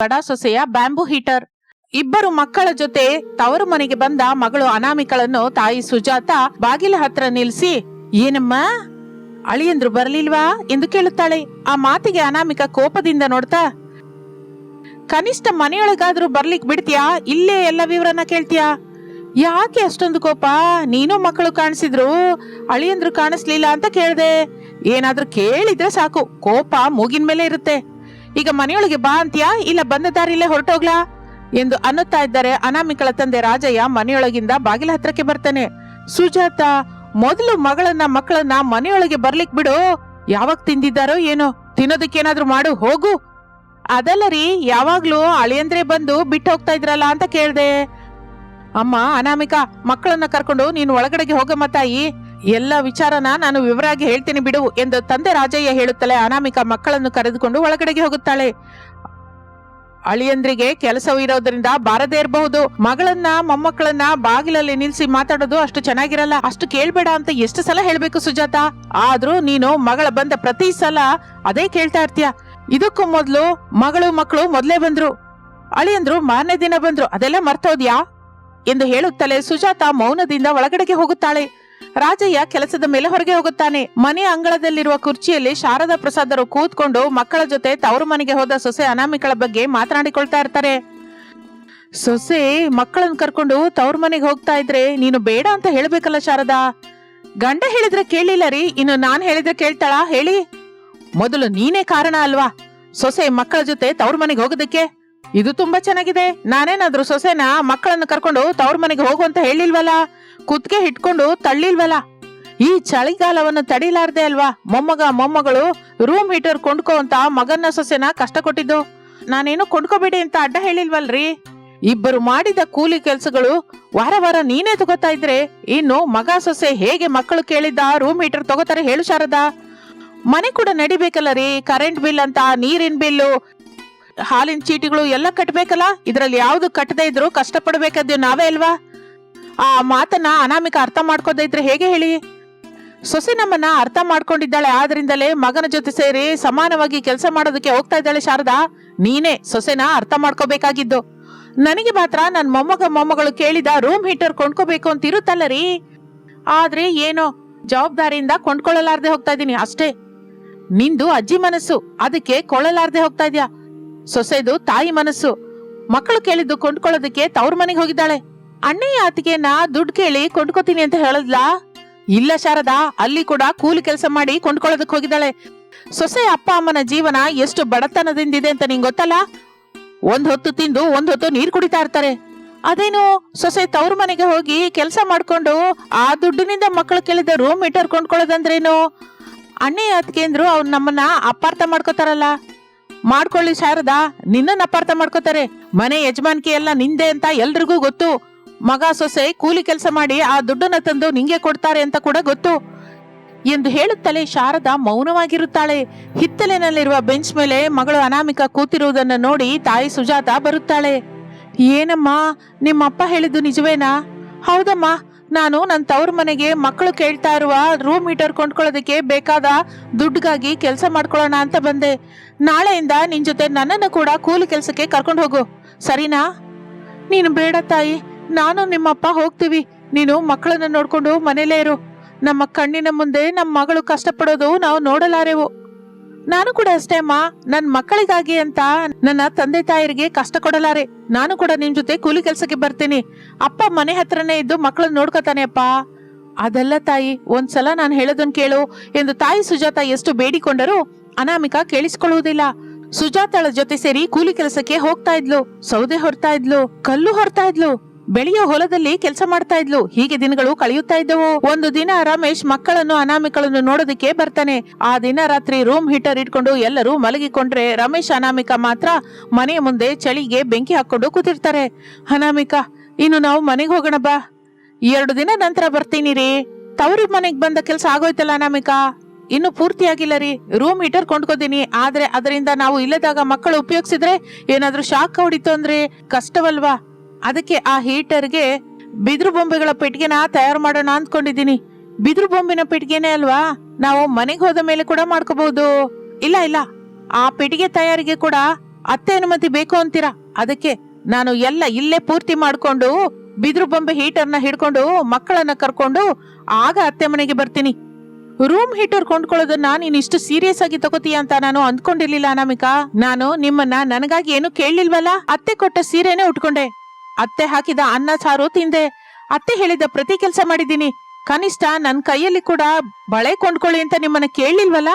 ಬಡ ಸೊಸೆಯ bamboo heater. ಇಬ್ಬರು ಮಕ್ಕಳ ಜೊತೆ ತವರು ಮನೆಗೆ ಬಂದ ಮಗಳು ಅನಾಮಿಕಳನ್ನು ತಾಯಿ ಸುಜಾತ ಬಾಗಿಲ ಹತ್ರ ನಿಲ್ಸಿ, ಏನಮ್ಮ? ಅಳಿಯಂದ್ರು ಬರ್ಲಿಲ್ವಾ? ಎಂದು ಕೇಳುತ್ತಾಳೆ. ಆ ಮಾತಿಗೆ ಅನಾಮಿಕ ಕೋಪದಿಂದ ನೋಡ್ತಾ, ಕನಿಷ್ಠ ಮನೆಯೊಳಗಾದ್ರೂ ಬರ್ಲಿಕ್ ಬಿಡ್ತೀಯಾ? ಇಲ್ಲೇ ಎಲ್ಲ ವಿವರನ ಕೇಳ್ತೀಯಾ? ಯಾಕೆ ಅಷ್ಟೊಂದು ಕೋಪ? ನೀನು ಮಕ್ಕಳು ಕಾಣಿಸಿದ್ರು ಅಳಿಯಂದ್ರು ಕಾಣಿಸ್ಲಿಲ್ಲ ಅಂತ ಕೇಳ್ದೆ. ಏನಾದ್ರೂ ಕೇಳಿದ್ರೆ ಸಾಕು. ಕೋಪ ಮೂಗಿನ ಮೇಲೆ ಇರುತ್ತೆ. ಈಗ ಮನೆಯೊಳಗೆ ಬಾ ಅಂತ್ಯಾ? ಇಲ್ಲ, ಬಂದ ದಾರಿಲೇ ಹೊರಟೋಗ್ಲಾ ಎಂದು ಅನ್ನುತ್ತಾ ಇದ್ದಾರೆ ಅನಾಮಿಕಳ ತಂದೆ ರಾಜಯ್ಯ ಮನೆಯೊಳಗಿಂದ ಬಾಗಿಲ ಹತ್ರಕ್ಕೆ ಬರ್ತಾನೆ. ಸುಜಾತ, ಮೊದಲು ಮಗಳನ್ನ ಮಕ್ಕಳನ್ನ ಮನೆಯೊಳಗೆ ಬರ್ಲಿಕ್ ಬಿಡು. ಯಾವಾಗ ತಿಂದಿದ್ದಾರೋ ಏನೋ, ತಿನ್ನೋದಕ್ಕೇನಾದ್ರೂ ಮಾಡು, ಹೋಗು. ಅದಲ್ಲ ರೀ, ಯಾವಾಗ್ಲೂ ಅಳಿಯಂದ್ರೆ ಬಂದು ಬಿಟ್ಟು ಹೋಗ್ತಾ ಇದ್ರಲ್ಲ ಅಂತ ಕೇಳ್ದೆ. ಅಮ್ಮ, ಅನಾಮಿಕಾ, ಮಕ್ಕಳನ್ನ ಕರ್ಕೊಂಡು ನೀನು ಒಳಗಡೆಗೆ ಹೋಗಮ್ಮ ತಾಯಿ. ಎಲ್ಲ ವಿಚಾರನ ನಾನು ವಿವರಾಗಿ ಹೇಳ್ತೀನಿ ಬಿಡು ಎಂದು ತಂದೆ ರಾಜಯ್ಯ ಹೇಳುತ್ತಲೆ ಅನಾಮಿಕ ಮಕ್ಕಳನ್ನು ಕರೆದುಕೊಂಡು ಒಳಗಡೆಗೆ ಹೋಗುತ್ತಾಳೆ. ಅಳಿಯಂದ್ರಿಗೆ ಕೆಲಸವೂ ಇರೋದ್ರಿಂದ ಬಾರದೇ ಇರಬಹುದು. ಮಗಳನ್ನ, ಮೊಮ್ಮಕ್ಕಳನ್ನ ಬಾಗಿಲಲ್ಲಿ ನಿಲ್ಸಿ ಮಾತಾಡೋದು ಅಷ್ಟು ಚೆನ್ನಾಗಿರಲ್ಲ. ಅಷ್ಟು ಕೇಳ್ಬೇಡ ಅಂತ ಎಷ್ಟು ಸಲ ಹೇಳ್ಬೇಕು ಸುಜಾತ? ಆದ್ರೂ ನೀನು ಮಗಳ ಬಂದ ಪ್ರತಿ ಸಲ ಅದೇ ಕೇಳ್ತಾ ಇರ್ತೀಯ. ಇದಕ್ಕೂ ಮೊದ್ಲು ಮಗಳು, ಮಕ್ಕಳು ಮೊದಲೇ ಬಂದ್ರು. ಅಳಿಯಂದ್ರು ಮಾರನೇ ದಿನ ಬಂದ್ರು. ಅದೆಲ್ಲ ಮರ್ತೋದ್ಯಾ? ಎಂದು ಹೇಳುತ್ತಲೇ ಸುಜಾತ ಮೌನದಿಂದ ಒಳಗಡೆಗೆ ಹೋಗುತ್ತಾಳೆ. ರಾಜಯ್ಯ ಕೆಲಸದ ಮೇಲೆ ಹೊರಗೆ ಹೋಗುತ್ತಾನೆ. ಮನೆ ಅಂಗಳದಲ್ಲಿರುವ ಕುರ್ಚಿಯಲ್ಲಿ ಶಾರದಾ ಪ್ರಸಾದರು ಕೂತ್ಕೊಂಡು ಮಕ್ಕಳ ಜೊತೆ ತವರು ಮನೆಗೆ ಹೋದ ಸೊಸೆ ಅನಾಮಿಕಳ ಬಗ್ಗೆ ಮಾತನಾಡಿಕೊಳ್ತಾ ಇರ್ತಾರೆ. ಸೊಸೆ, ಮಕ್ಕಳನ್ನ ಕರ್ಕೊಂಡು ತವ್ರ ಮನೆಗೆ ಹೋಗ್ತಾ ಇದ್ರೆ ನೀನು ಬೇಡ ಅಂತ ಹೇಳ್ಬೇಕಲ್ಲ ಶಾರದಾ? ಗಂಡ ಹೇಳಿದ್ರೆ ಕೇಳಿಲ್ಲ ರೀ, ಇನ್ನು ನಾನ್ ಹೇಳಿದ್ರೆ ಕೇಳ್ತಾಳ? ಹೇಳಿ. ಮೊದಲು ನೀನೇ ಕಾರಣ ಅಲ್ವಾ? ಸೊಸೆ ಮಕ್ಕಳ ಜೊತೆ ತವ್ರ ಮನೆಗೆ ಹೋಗೋದಕ್ಕೆ? ಇದು ತುಂಬಾ ಚೆನ್ನಾಗಿದೆ. ನಾನೇನಾದ್ರೂ ಸೊಸೆನ ಮಕ್ಕಳನ್ನ ಕರ್ಕೊಂಡು ತವ್ರ ಮನೆಗೆ ಹೋಗು ಅಂತ ಹೇಳಿಲ್ವಲ್ಲ? ಕುತ್ಗೆ ಹಿಟ್ಕೊಂಡು ತಳ್ಳಿಲ್ವಲ್ಲ? ಈ ಚಳಿಗಾಲವನ್ನು ತಡಿಲಾರ್ದೆ ಅಲ್ವಾ? ಮೊಮ್ಮಗ, ಮೊಮ್ಮಗಳು ರೂಮ್ ಹೀಟರ್ ಕೊಂಡ್ಕೋ ಅಂತ ಮಗನ ಸೊಸೆನ ಕಷ್ಟ ಕೊಟ್ಟಿದ್ದು ನಾನೇನು ಕೊಂಡ್ಕೋಬೇಡಿ ಅಂತ ಅಡ್ಡ ಹೇಳಿಲ್ವಲ್ರಿ? ಇಬ್ಬರು ಮಾಡಿದ ಕೂಲಿ ಕೆಲ್ಸಗಳು ವಾರ ವಾರ ನೀನೇ ತಗೋತಾ ಇದ್ರೆ ಇನ್ನು ಮಗ, ಸೊಸೆ ಹೇಗೆ ಮಕ್ಕಳು ಕೇಳಿದ್ದ ರೂಮ್ ಹೀಟರ್ ತಗೋತಾರೆ ಹೇಳು ಶಾರದಾ. ಮನೆ ಕೂಡ ನಡಿಬೇಕಲ್ಲ ರೀ? ಕರೆಂಟ್ ಬಿಲ್ ಅಂತ, ನೀರಿನ ಬಿಲ್ಲು ಹಾಲಿನ ಚೀಟಿಗಳು ಎಲ್ಲ ಕಟ್ಟಬೇಕಲ್ಲ ಇದ್ರಲ್ಲಿ ಯಾವ್ದು ಕಟ್ಟದೇ ಇದ್ರು ಕಷ್ಟ ಪಡ್ಬೇಕಾದ್ಯೋ ನಾವೇ ಅಲ್ವಾ? ಆ ಮಾತನ್ನ ಅನಾಮಿಕ ಅರ್ಥ ಮಾಡ್ಕೋದೇ ಇದ್ರೆ ಹೇಗೆ ಹೇಳಿ? ಸೊಸೆ ನಮ್ಮನ್ನ ಅರ್ಥ ಮಾಡ್ಕೊಂಡಿದ್ದಾಳೆ, ಆದ್ರಿಂದಲೇ ಮಗನ ಜೊತೆ ಸೇರಿ ಸಮಾನವಾಗಿ ಕೆಲಸ ಮಾಡೋದಕ್ಕೆ ಹೋಗ್ತಾ ಇದ್ದಾಳೆ ಶಾರದಾ. ನೀನೇ ಸೊಸೆನ ಅರ್ಥ ಮಾಡ್ಕೋಬೇಕಾಗಿದ್ದು. ನನಗೆ ಮಾತ್ರ ನನ್ನ ಮೊಮ್ಮಗ ಮೊಮ್ಮಗಳು ಕೇಳಿದ ರೂಮ್ ಹೀಟರ್ ಕೊಂಡ್ಕೋಬೇಕು ಅಂತ ಇರುತ್ತಲ್ಲ ರೀ. ಆದ್ರೆ ಏನೋ ಜವಾಬ್ದಾರಿಯಿಂದ ಕೊಂಡ್ಕೊಳ್ಳಲಾರ್ದೆ ಹೋಗ್ತಾ ಇದ್ದೀನಿ ಅಷ್ಟೇ. ನಿಂದು ಅಜ್ಜಿ ಮನಸ್ಸು, ಅದಕ್ಕೆ ಕೊಳ್ಳಲಾರ್ದೆ ಹೋಗ್ತಾ ಇದ್ಯಾ? ಸೊಸೆದು ತಾಯಿ ಮನಸ್ಸು. ಮಕ್ಕಳು ಕೇಳಿದ್ದು ಕೊಂಡ್ಕೊಳ್ಳೋದಕ್ಕೆ ತವ್ರ ಮನೆಗೆ ಹೋಗಿದ್ದಾಳೆ. ಅಣ್ಣಯ್ಯ ಆತಿಗೆನ ದುಡ್ಡು ಕೇಳಿ ಕೊಂಡ್ಕೋತೀನಿ ಅಂತ ಹೇಳದ್ಲಾ? ಇಲ್ಲ ಶಾರದಾ, ಅಲ್ಲಿ ಕೂಡ ಕೂಲಿ ಕೆಲಸ ಮಾಡಿ ಕೊಂಡ್ಕೊಳ್ಳೋದಕ್ಕೆ ಹೋಗಿದ್ದಾಳೆ. ಸೊಸೆ ಅಪ್ಪ ಅಮ್ಮನ ಜೀವನ ಎಷ್ಟು ಬಡತನದಿಂದಿದೆ ಅಂತ ನಿಂಗೆ ಗೊತ್ತಲ್ಲ? ಒಂದ್ ಹೊತ್ತು ತಿಂದು ಒಂದ್ ಹೊತ್ತು ನೀರು ಕುಡಿತಾ ಇರ್ತಾರೆ. ಅದೇನು ಸೊಸೆ ತವ್ರ ಮನೆಗೆ ಹೋಗಿ ಕೆಲಸ ಮಾಡ್ಕೊಂಡು ಆ ದುಡ್ಡಿನಿಂದ ಮಕ್ಕಳು ಕೇಳಿದ ರೂಮ್ ಮೀಟರ್ ಕೊಂಡ್ಕೊಳ್ಳೋದಂದ್ರೇನು ಅಣ್ಣಯ್ಯ ಅತ್ಕೇಂದ್ರು ಅವ್ರು ನಮ್ಮನ್ನ ಅಪಾರ್ಥ ಮಾಡ್ಕೋತಾರಲ್ಲ. ಮಾಡ್ಕೊಳ್ಳಿ ಶಾರದಾ, ನಿನ್ನನ್ನ ಅಪಾರ್ಥ ಮಾಡ್ಕೋತಾರೆ. ಮನೆ ಯಜಮಾನಿಕೆ ಎಲ್ಲ ನಿಂದೆ ಅಂತ ಎಲ್ರಿಗೂ ಗೊತ್ತು. ಮಗ ಸೊಸೆ ಕೂಲಿ ಕೆಲಸ ಮಾಡಿ ಆ ದುಡ್ಡನ್ನ ತಂದು ನಿಂಗೆ ಕೊಡ್ತಾರೆ ಅಂತ ಕೂಡ ಗೊತ್ತು. ಎಂದು ಹೇಳುತ್ತಲೇ ಶಾರದಾ ಮೌನವಾಗಿರುತ್ತಾಳೆ. ಹಿತ್ತಲಿನಲ್ಲಿರುವ ಬೆಂಚ್ ಮೇಲೆ ಮಗಳು ಅನಾಮಿಕ ಕೂತಿರುವುದನ್ನು ನೋಡಿ ತಾಯಿ ಸುಜಾತ ಬರುತ್ತಾಳೆ. ಏನಮ್ಮ, ನಿಮ್ಮಪ್ಪ ಹೇಳಿದ್ದು ನಿಜವೇನಾ? ಹೌದಮ್ಮ, ನಾನು ನನ್ನ ತವ್ರ ಮನೆಗೆ ಮಕ್ಕಳು ಕೇಳ್ತಾ ಇರುವ ರೂಮ್ ಮೀಟರ್ ಕೊಂಡ್ಕೊಳ್ಳೋದಕ್ಕೆ ಬೇಕಾದ ದುಡ್ಡಿಗಾಗಿ ಕೆಲಸ ಮಾಡ್ಕೊಳ್ಳೋಣ ಅಂತ ಬಂದೆ. ನಾಳೆಯಿಂದ ನಿನ್ನ ಜೊತೆ ನನ್ನನ್ನು ಕೂಡ ಕೂಲಿ ಕೆಲಸಕ್ಕೆ ಕರ್ಕೊಂಡು ಹೋಗು. ಸರಿನಾ? ನೀನು ಬೇಡ ತಾಯಿ. ನಾನು ನಿಮ್ಮಪ್ಪ ಹೋಗ್ತೀವಿ. ನೀನು ಮಕ್ಕಳನ್ನ ನೋಡ್ಕೊಂಡು ಮನೇಲೇ ಇರು. ನಮ್ಮ ಕಣ್ಣಿನ ಮುಂದೆ ನಮ್ಮ ಮಗಳು ಕಷ್ಟಪಡೋದು ನಾವು ನೋಡಲಾರೆವು. ನಾನು ಕೂಡ ಅಷ್ಟೇ ಅಮ್ಮ. ನನ್ನ ಮಕ್ಕಳಿಗಾಗಿ ಅಂತ ನನ್ನ ತಂದೆ ತಾಯರಿಗೆ ಕಷ್ಟ ಕೊಡಲಾರೆ. ನಾನು ಕೂಡ ನಿಮ್ ಜೊತೆ ಕೂಲಿ ಕೆಲಸಕ್ಕೆ ಬರ್ತೀನಿ. ಅಪ್ಪ ಮನೆ ಹತ್ರನೇ ಇದ್ದು ಮಕ್ಕಳನ್ನ ನೋಡ್ಕೊತಾನೆ ಅಪ್ಪ. ಅದಲ್ಲ ತಾಯಿ, ಒಂದ್ಸಲ ನಾನು ಹೇಳೋದನ್ ಕೇಳು. ಎಂದು ತಾಯಿ ಸುಜಾತ ಎಷ್ಟು ಬೇಡಿಕೊಂಡರೂ ಅನಾಮಿಕಾ ಕೇಳಿಸಿಕೊಳ್ಳುವುದಿಲ್ಲ. ಸುಜಾತಳ ಜೊತೆ ಸೇರಿ ಕೂಲಿ ಕೆಲಸಕ್ಕೆ ಹೋಗ್ತಾ ಇದ್ಲು. ಸೌದೆ ಹೊರ್ತಾ ಇದ್ಲು. ಕಲ್ಲು ಹೊರ್ತಾ ಇದ್ಲು. ಬೆಳೆಯೋ ಹೊಲದಲ್ಲಿ ಕೆಲಸ ಮಾಡ್ತಾ ಇದ್ಲು. ಹೀಗೆ ದಿನಗಳು ಕಳೆಯುತ್ತಾ ಇದ್ದವು. ಒಂದು ದಿನ ರಮೇಶ್ ಮಕ್ಕಳನ್ನು, ಅನಾಮಿಕಳನ್ನು ನೋಡೋದಕ್ಕೆ ಬರ್ತಾನೆ. ಆ ದಿನ ರಾತ್ರಿ ರೂಮ್ ಹೀಟರ್ ಇಟ್ಕೊಂಡು ಎಲ್ಲರೂ ಮಲಗಿಕೊಂಡ್ರೆ ರಮೇಶ್, ಅನಾಮಿಕ ಮಾತ್ರ ಮನೆಯ ಮುಂದೆ ಚಳಿಗೆ ಬೆಂಕಿ ಹಾಕೊಂಡು ಕೂತಿರ್ತಾರೆ. ಅನಾಮಿಕ, ಇನ್ನು ನಾವು ಮನೆಗೆ ಹೋಗೋಣ ಬಾ. ಎರಡು ದಿನ ನಂತರ ಬರ್ತೀನಿ ರೀ. ತವರು ಮನೆಗೆ ಬಂದ ಕೆಲಸ ಆಗೋಯ್ತಲ್ಲ ಅನಾಮಿಕ? ಇನ್ನು ಪೂರ್ತಿ ಆಗಿಲ್ಲ ರೀ. ರೂಮ್ ಹೀಟರ್ ಕೊಂಡ್ಕೋತೀನಿ. ಆದ್ರೆ ಅದರಿಂದ ನಾವು ಇಲ್ಲದಾಗ ಮಕ್ಕಳು ಉಪಯೋಗಿಸಿದ್ರೆ ಏನಾದ್ರೂ ಶಾಕ್ ಹೊಡಿತು ಅಂದ್ರೆ ಕಷ್ಟವಲ್ವಾ? ಅದಕ್ಕೆ ಆ ಹೀಟರ್ಗೆ ಬಿದಿರು ಬೊಂಬೆಗಳ ಪೆಟ್ಟಿಗೆನ ತಯಾರು ಮಾಡೋಣ ಅಂದ್ಕೊಂಡಿದ್ದೀನಿ. ಬಿದಿರು ಬೊಂಬಿನ ಪೆಟ್ಟಿಗೆನೇ ಅಲ್ವಾ? ನಾವು ಮನೆಗೆ ಹೋದ ಮೇಲೆ ಕೂಡ ಮಾಡ್ಕೋಬಹುದು ಇಲ್ಲ ಇಲ್ಲ. ಆ ಪೆಟ್ಟಿಗೆ ತಯಾರಿಗೆ ಕೂಡ ಅತ್ತೆ ಅನುಮತಿ ಬೇಕು ಅಂತೀರಾ? ಅದಕ್ಕೆ ನಾನು ಎಲ್ಲ ಇಲ್ಲೇ ಪೂರ್ತಿ ಮಾಡ್ಕೊಂಡು ಬಿದಿರು ಬೊಂಬೆ ಹೀಟರ್ನ ಹಿಡ್ಕೊಂಡು ಮಕ್ಕಳನ್ನ ಕರ್ಕೊಂಡು ಆಗ ಅತ್ತೆ ಮನೆಗೆ ಬರ್ತೀನಿ. ರೂಮ್ ಹೀಟರ್ ಕೊಂಡ್ಕೊಳ್ಳೋದನ್ನ ನೀನ್ ಇಷ್ಟು ಸೀರಿಯಸ್ ಆಗಿ ತಗೋತೀಯ ಅಂತ ನಾನು ಅಂದ್ಕೊಂಡಿರ್ಲಿಲ್ಲ ಅನಾಮಿಕಾ. ನಾನು ನಿಮ್ಮನ್ನ ನನಗಾಗಿ ಏನು ಕೇಳಲಿಲ್ವಲ್ಲ? ಅತ್ತೆ ಕೊಟ್ಟ ಸೀರೆನೇ ಉಟ್ಕೊಂಡೆ. ಅತ್ತೆ ಹಾಕಿದ ಅನ್ನ ಸಾರು ತಿಂದೆ. ಅತ್ತೆ ಹೇಳಿದ ಪ್ರತಿ ಕೆಲಸ ಮಾಡಿದ್ದೀನಿ. ಕನಿಷ್ಠ ನನ್ ಕೈಯಲ್ಲಿ ಕೂಡ ಬಳೆ ಕೊಂಡ್ಕೊಳ್ಳಿ ಅಂತ ನಿಮ್ಮನ್ನ ಕೇಳಲಿಲ್ವಲ್ಲ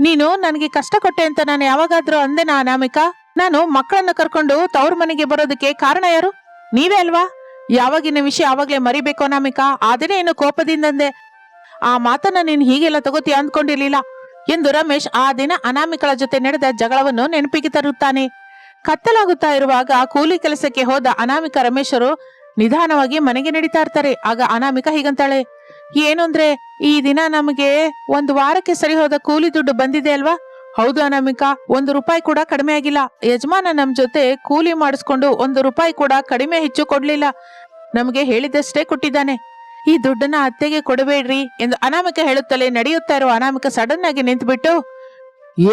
ನೀನು ನನಗೆ ಕಷ್ಟ ಕೊಟ್ಟೆ ಅಂತ ನಾನು ಯಾವಾಗಾದ್ರೂ ಅಂದೆನಾ ಅನಾಮಿಕ. ನಾನು ಮಕ್ಕಳನ್ನ ಕರ್ಕೊಂಡು ತವ್ರ ಮನೆಗೆ ಬರೋದಕ್ಕೆ ಕಾರಣ ಯಾರು? ನೀವೇ ಅಲ್ವಾ? ಯಾವಾಗಿನ ವಿಷಯ ಆವಾಗ್ಲೇ ಮರಿಬೇಕು ಅನಾಮಿಕಾ. ಆದ್ರೆ ಏನು ಕೋಪದಿಂದಂದೆ ಆ ಮಾತನ್ನ ನೀನ್ ಹೀಗೆಲ್ಲ ತಗೋತಿ ಅಂದ್ಕೊಂಡಿರ್ಲಿಲ್ಲ. ಎಂದು ರಮೇಶ್ ಆ ದಿನ ಅನಾಮಿಕಳ ಜೊತೆ ನಡೆದ ಜಗಳವನ್ನು ನೆನಪಿಗೆ ತರುತ್ತಾನೆ. ಕತ್ತಲಾಗುತ್ತಾ ಇರುವಾಗ ಕೂಲಿ ಕೆಲಸಕ್ಕೆ ಹೋದ ಅನಾಮಿಕ ರಮೇಶರು ನಿಧಾನವಾಗಿ ಮನೆಗೆ ನಡೀತಾ ಇರ್ತಾರೆ. ಆಗ ಅನಾಮಿಕ ಹೀಗಂತಾಳೆ, ಏನು ಅಂದ್ರೆ, ಈ ದಿನ ನಮಗೆ ಒಂದು ವಾರಕ್ಕೆ ಸರಿ ಹೋದ ಕೂಲಿ ದುಡ್ಡು ಬಂದಿದೆ ಅಲ್ವಾ? ಹೌದು ಅನಾಮಿಕಾ, ಒಂದು ರೂಪಾಯಿ ಕೂಡ ಕಡಿಮೆ ಆಗಿಲ್ಲ. ಯಜಮಾನ ನಮ್ ಜೊತೆ ಕೂಲಿ ಮಾಡಿಸ್ಕೊಂಡು ಒಂದು ರೂಪಾಯಿ ಕೂಡ ಕಡಿಮೆ ಹೆಚ್ಚು ಕೊಡ್ಲಿಲ್ಲ. ನಮಗೆ ಹೇಳಿದಷ್ಟೇ ಕೊಟ್ಟಿದ್ದಾನೆ. ಈ ದುಡ್ಡನ್ನ ಅತ್ತೆಗೆ ಕೊಡಬೇಡ್ರಿ ಎಂದು ಅನಾಮಿಕ ಹೇಳುತ್ತಲೇ ನಡೆಯುತ್ತಾ ಇರುವ ಅನಾಮಿಕ ಸಡನ್ ಆಗಿ ನಿಂತ್ಬಿಟ್ಟು,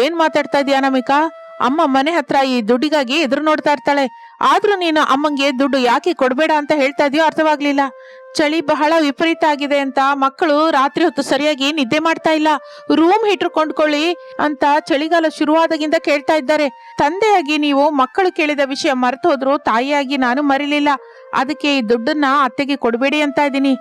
ಏನ್ ಮಾತಾಡ್ತಾ ಇದೀಯ ಅನಾಮಿಕಾ? ಅಮ್ಮ ಮನೆ ಹತ್ರ ಈ ದುಡ್ಡಿಗಾಗಿ ಎದುರು ನೋಡ್ತಾ ಇರ್ತಾಳೆ. ಆದ್ರೂ ನೀನು ಅಮ್ಮಂಗೆ ದುಡ್ಡು ಯಾಕೆ ಕೊಡ್ಬೇಡ ಅಂತ ಹೇಳ್ತಾ ಇದೆಯೋ ಅರ್ಥವಾಗ್ಲಿಲ್ಲ. ಚಳಿ ಬಹಳ ವಿಪರೀತ ಆಗಿದೆ ಅಂತ ಮಕ್ಕಳು ರಾತ್ರಿ ಹೊತ್ತು ಸರಿಯಾಗಿ ನಿದ್ದೆ ಮಾಡ್ತಾ ಇಲ್ಲ. ರೂಮ್ ಹೀಟರ್ ಕೊಂಡ್ಕೊಳ್ಳಿ ಅಂತ ಚಳಿಗಾಲ ಶುರುವಾದಾಗಿಂದ ಕೇಳ್ತಾ ಇದ್ದಾರೆ. ತಂದೆಯಾಗಿ ನೀವು ಮಕ್ಕಳು ಕೇಳಿದ ವಿಷಯ ಮರೆತು ಹೋದ್ರು ತಾಯಿಯಾಗಿ ನಾನು ಮರಿಲಿಲ್ಲ. ಅದಕ್ಕೆ ಈ ದುಡ್ಡನ್ನ ಅತ್ತೆಗೆ ಕೊಡಬೇಡಿ ಅಂತ ಇದ್ದೀನಿ.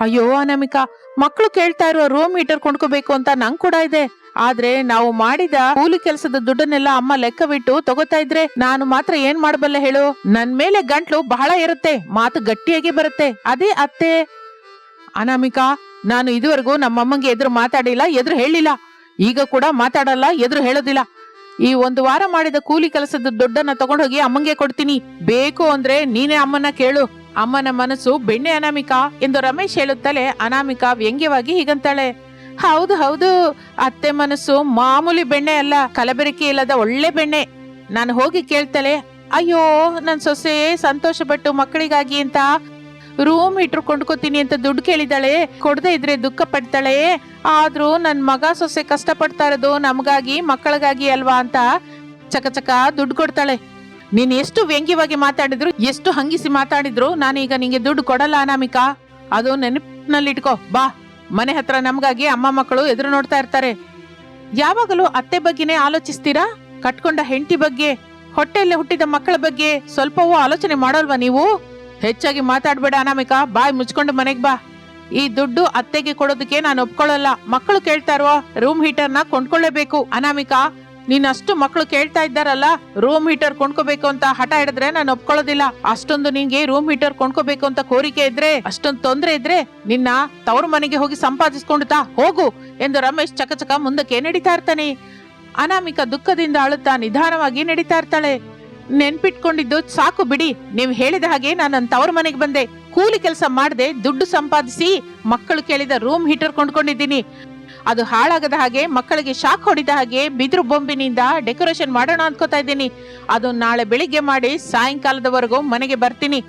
ಅಯ್ಯೋ ಅನಮಿಕಾ, ಮಕ್ಕಳು ಕೇಳ್ತಾ ಇರುವ ರೂಮ್ ಹೀಟರ್ ಕೊಂಡ್ಕೋಬೇಕು ಅಂತ ನಂಗೆ ಕೂಡ ಇದೆ. ಆದ್ರೆ ನಾವು ಮಾಡಿದ ಕೂಲಿ ಕೆಲಸದ ದುಡ್ಡನ್ನೆಲ್ಲ ಅಮ್ಮ ಲೆಕ್ಕವಿಟ್ಟು ತಗೋತಾ ಇದ್ರೆ ನಾನು ಮಾತ್ರ ಏನ್ ಮಾಡಬಲ್ಲೆ ಹೇಳು? ನನ್ ಮೇಲೆ ಗಂಟ್ಲು ಬಹಳ ಇರುತ್ತೆ ಮಾತು ಗಟ್ಟಿಯಾಗಿ ಬರುತ್ತೆ. ಅದೇ ಅತ್ತೆ. ಅನಾಮಿಕಾ, ನಾನು ಇದುವರೆಗೂ ನಮ್ಮಮ್ಮಂಗೆ ಎದುರು ಮಾತಾಡಿಲ್ಲ, ಎದುರು ಹೇಳಿಲ್ಲ ಈಗ ಕೂಡ ಮಾತಾಡಲ್ಲ, ಎದುರು ಹೇಳೋದಿಲ್ಲ. ಈ ಒಂದು ವಾರ ಮಾಡಿದ ಕೂಲಿ ಕೆಲಸದ ದುಡ್ಡನ್ನ ತಗೊಂಡೋಗಿ ಅಮ್ಮಂಗೆ ಕೊಡ್ತೀನಿ. ಬೇಕು ಅಂದ್ರೆ ನೀನೇ ಅಮ್ಮನ ಕೇಳು. ಅಮ್ಮನ ಮನಸ್ಸು ಬೆಣ್ಣೆ ಅನಾಮಿಕಾ ಎಂದು ರಮೇಶ್ ಹೇಳುತ್ತಲೇ ಅನಾಮಿಕಾ ವ್ಯಂಗ್ಯವಾಗಿ ಹೀಗಂತಾಳೆ. ಹೌದು ಹೌದು. ಅತ್ತೆ ಮನಸ್ಸು ಮಾಮೂಲಿ ಬೆಣ್ಣೆ ಅಲ್ಲ, ಕಲಬೆರಕೆ ಇಲ್ಲದ ಒಳ್ಳೆ ಬೆಣ್ಣೆ. ನಾನು ಹೋಗಿ ಕೇಳ್ತಾಳೆ ಅಯ್ಯೋ, ನನ್ ಸೊಸೆ ಸಂತೋಷ ಪಟ್ಟು ಮಕ್ಕಳಿಗಾಗಿ ಅಂತ ರೂಮ್ ಇಟ್ರು ಕೊಂಡ್ಕೋತೀನಿ ಅಂತ ದುಡ್ಡು ಕೇಳಿದಾಳೆ, ಕೊಡದೆ ಇದ್ರೆ ದುಃಖ ಪಡ್ತಾಳೆ. ಆದ್ರೂ ನನ್ನ ಮಗ ಸೊಸೆ ಕಷ್ಟ ಪಡ್ತಾ ಇರೋದು ನಮಗಾಗಿ, ಮಕ್ಕಳಿಗಾಗಿ ಅಲ್ವಾ ಅಂತ ಚಕ ಚಕ ದುಡ್ಡು ಕೊಡ್ತಾಳೆ. ನೀನ್ ಎಷ್ಟು ವ್ಯಂಗ್ಯವಾಗಿ ಮಾತಾಡಿದ್ರು, ಎಷ್ಟು ಹಂಗಿಸಿ ಮಾತಾಡಿದ್ರು, ನಾನೀಗ ನಿಂಗೆ ದುಡ್ಡು ಕೊಡಲ್ಲ ಅನಾಮಿಕಾ. ಅದು ನೆನಪಿನಲ್ಲಿಟ್ಕೋ, ಬಾ. ಮನೆ ಹತ್ರ ನಮಗಾಗಿ ಅಮ್ಮ ಮಕ್ಕಳು ಎದುರು ನೋಡ್ತಾ ಇರ್ತಾರೆ. ಯಾವಾಗಲೂ ಅತ್ತೆ ಬಗ್ಗೆನೇ ಆಲೋಚಿಸ್ತೀರಾ? ಕಟ್ಕೊಂಡ ಹೆಂಡತಿ ಬಗ್ಗೆ, ಹೊಟ್ಟೆಯಲ್ಲಿ ಹುಟ್ಟಿದ ಮಕ್ಕಳ ಬಗ್ಗೆ ಸ್ವಲ್ಪವೂ ಆಲೋಚನೆ ಮಾಡೋಲ್ವಾ ನೀವು? ಹೆಚ್ಚಾಗಿ ಮಾತಾಡ್ಬೇಡ ಅನಾಮಿಕಾ, ಬಾಯ್ ಮುಚ್ಕೊಂಡು ಮನೆಗ್ ಬಾ. ಈ ದುಡ್ಡು ಅತ್ತೆಗೆ ಕೊಡೋದಕ್ಕೆ ನಾನು ಒಪ್ಕೊಳ್ಳಲ್ಲ. ಮಕ್ಕಳು ಕೇಳ್ತಾರೋ ರೂಮ್ ಹೀಟರ್ನ ಕೊಂಡ್ಕೊಳ್ಳೇಬೇಕು. ಅನಾಮಿಕಾ ನೀನ್ ಅಷ್ಟು ಮಕ್ಕಳು ಕೇಳ್ತಾ ಇದ್ದಾರಲ್ಲ ರೂಮ್ ಹೀಟರ್ ಕೊಂಡ್ಕೋಬೇಕು ಅಂತ ಹಠ ಹಿಡಿದ್ರೆ ನಾನು ಒಪ್ಕೊಳ್ಳೋದಿಲ್ಲ. ಅಷ್ಟೊಂದು ನಿನ್ಗೆ ರೂಮ್ ಹೀಟರ್ ಕೊಂಡ್ಕೋಬೇಕು ಅಂತ ಕೋರಿಕೆ ಇದ್ರೆ, ಅಷ್ಟೊಂದು ತೊಂದ್ರೆ ಇದ್ರೆ ನಿನ್ನ ತವ್ರ ಮನೆಗೆ ಹೋಗಿ ಸಂಪಾದಿಸ್ಕೊಂಡುತ್ತಾ ಹೋಗು ಎಂದು ರಮೇಶ್ ಚಕಚಕ ಮುಂದಕ್ಕೆ ನಡೀತಾ ಇರ್ತಾನೆ. ಅನಾಮಿಕ ದುಃಖದಿಂದ ಅಳುತ್ತಾ ನಿಧಾನವಾಗಿ ನಡೀತಾ ಇರ್ತಾಳೆ. ನೆನ್ಪಿಟ್ಕೊಂಡಿದ್ದು, ಸಾಕು ಬಿಡಿ, ನೀವು ಹೇಳಿದ ಹಾಗೆ ನಾನು ನನ್ನ ತವ್ರ ಮನೆಗೆ ಬಂದೆ. ಕೂಲಿ ಕೆಲಸ ಮಾಡದೆ, ದುಡ್ಡು ಸಂಪಾದಿಸಿ, ಮಕ್ಕಳು ಕೇಳಿದ ರೂಮ್ ಹೀಟರ್ ಕೊಂಡ್ಕೊಂಡಿದ್ದೀನಿ. ಅದು ಹಾಳಾಗದ ಹಾಗೆ, ಮಕ್ಕಳಿಗೆ ಶಾಕ್ ಹೊಡಿದ ಹಾಗೆ ಬಿದಿರು ಬೊಂಬಿನಿಂದ ಡೆಕೋರೇಷನ್ ಮಾಡೋಣ ಅನ್ಕೋತಾ ಇದ್ದೀನಿ. ಅದು ನಾಳೆ ಬೆಳಿಗ್ಗೆ ಮಾಡಿ ಸಾಯಂಕಾಲದವರೆಗೂ ಮನೆಗೆ ಬರ್ತೀನಿ.